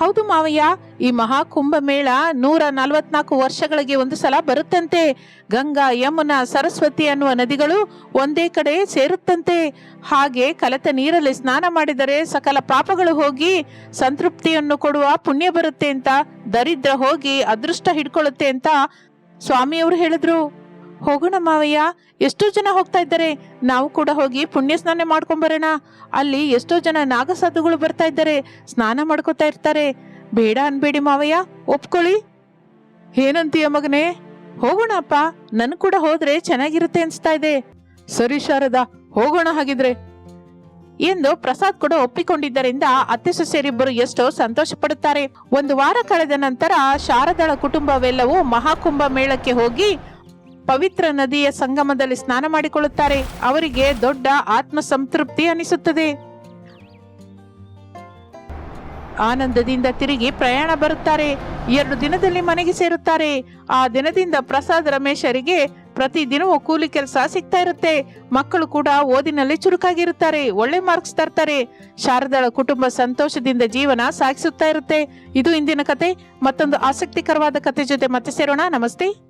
ಹೌದು ಮಾವಯ್ಯ, ಈ ಮಹಾಕುಂಭಮೇಳ ನೂರ ನಲವತ್ನಾಲ್ಕು ವರ್ಷಗಳಿಗೆ ಒಂದು ಸಲ ಬರುತ್ತಂತೆ. ಗಂಗಾ, ಯಮುನಾ, ಸರಸ್ವತಿ ಅನ್ನುವ ನದಿಗಳು ಒಂದೇ ಕಡೆ ಸೇರುತ್ತಂತೆ. ಹಾಗೆ ಕಲತ ನೀರಲ್ಲಿ ಸ್ನಾನ ಮಾಡಿದರೆ ಸಕಲ ಪಾಪಗಳು ಹೋಗಿ ಸಂತೃಪ್ತಿಯನ್ನು ಕೊಡುವ ಪುಣ್ಯ ಬರುತ್ತೆ ಅಂತ, ದರಿದ್ರ ಹೋಗಿ ಅದೃಷ್ಟ ಹಿಡ್ಕೊಳ್ಳುತ್ತೆ ಅಂತ ಸ್ವಾಮಿಯವರು ಹೇಳಿದ್ರು. ಹೋಗೋಣ ಮಾವಯ್ಯ. ಎಷ್ಟೋ ಜನ ಹೋಗ್ತಾ ಇದ್ದಾರೆ. ನಾವು ಕೂಡ ಹೋಗಿ ಪುಣ್ಯ ಸ್ನಾನ ಮಾಡ್ಕೊಂಬರೋಣ. ಅಲ್ಲಿ ಎಷ್ಟೋ ಜನ ನಾಗಸಾಧುಗಳು ಬರ್ತಾ ಇದ್ದಾರೆ. ಸ್ನಾನ ಮಾಡ್ಕೋತಾ ಇರ್ತಾರೆ. ಬೇಡ ಅನ್ಬೇಡಿ ಮಾವಯ್ಯ. ಒಪ್ಕೊಳ್ಳಿ. ಏನಂತೀಯ ಮಗನೇ? ಹೋಗೋಣ ಅಪ್ಪ. ನನ್ ಕೂಡ ಹೋದ್ರೆ ಚೆನ್ನಾಗಿರುತ್ತೆ ಅನ್ಸ್ತಾ ಇದೆ. ಸರಿ ಶಾರದಾ, ಹೋಗೋಣ ಹಾಗಿದ್ರೆ. ಎಂದು ಪ್ರಸಾದ್ ಕೂಡ ಒಪ್ಪಿಕೊಂಡಿದ್ದರಿಂದ ಅತ್ತೆ ಸೊಸೆಯರಿಬ್ಬರು ಎಷ್ಟೋ ಸಂತೋಷ ಪಡುತ್ತಾರೆ. ಒಂದು ವಾರ ಕಳೆದ ನಂತರ ಶಾರದಳ ಕುಟುಂಬವೆಲ್ಲವೂ ಮಹಾಕುಂಭ ಮೇಳಕ್ಕೆ ಹೋಗಿ ಪವಿತ್ರ ನದಿಯ ಸಂಗಮದಲ್ಲಿ ಸ್ನಾನ ಮಾಡಿಕೊಳ್ಳುತ್ತಾರೆ. ಅವರಿಗೆ ದೊಡ್ಡ ಆತ್ಮ ಸಂತೃಪ್ತಿ ಅನಿಸುತ್ತದೆ. ಆನಂದದಿಂದ ತಿರುಗಿ ಪ್ರಯಾಣ ಬರುತ್ತಾರೆ. ಎರಡು ದಿನದಲ್ಲಿ ಮನೆಗೆ ಸೇರುತ್ತಾರೆ. ಆ ದಿನದಿಂದ ಪ್ರಸಾದ್ ರಮೇಶರಿಗೆ ಪ್ರತಿದಿನವೂ ಕೂಲಿ ಕೆಲಸ ಸಿಗ್ತಾ ಇರುತ್ತೆ. ಮಕ್ಕಳು ಕೂಡ ಓದಿನಲ್ಲಿ ಚುರುಕಾಗಿರುತ್ತಾರೆ. ಒಳ್ಳೆ ಮಾರ್ಕ್ಸ್ ತರ್ತಾರೆ. ಶಾರದಾಳ ಕುಟುಂಬ ಸಂತೋಷದಿಂದ ಜೀವನ ಸಾಗಿಸುತ್ತಾ ಇರುತ್ತೆ. ಇದು ಇಂದಿನ ಕತೆ. ಮತ್ತೊಂದು ಆಸಕ್ತಿಕರವಾದ ಕತೆ ಜೊತೆ ಮತ್ತೆ ಸೇರೋಣ. ನಮಸ್ತೆ.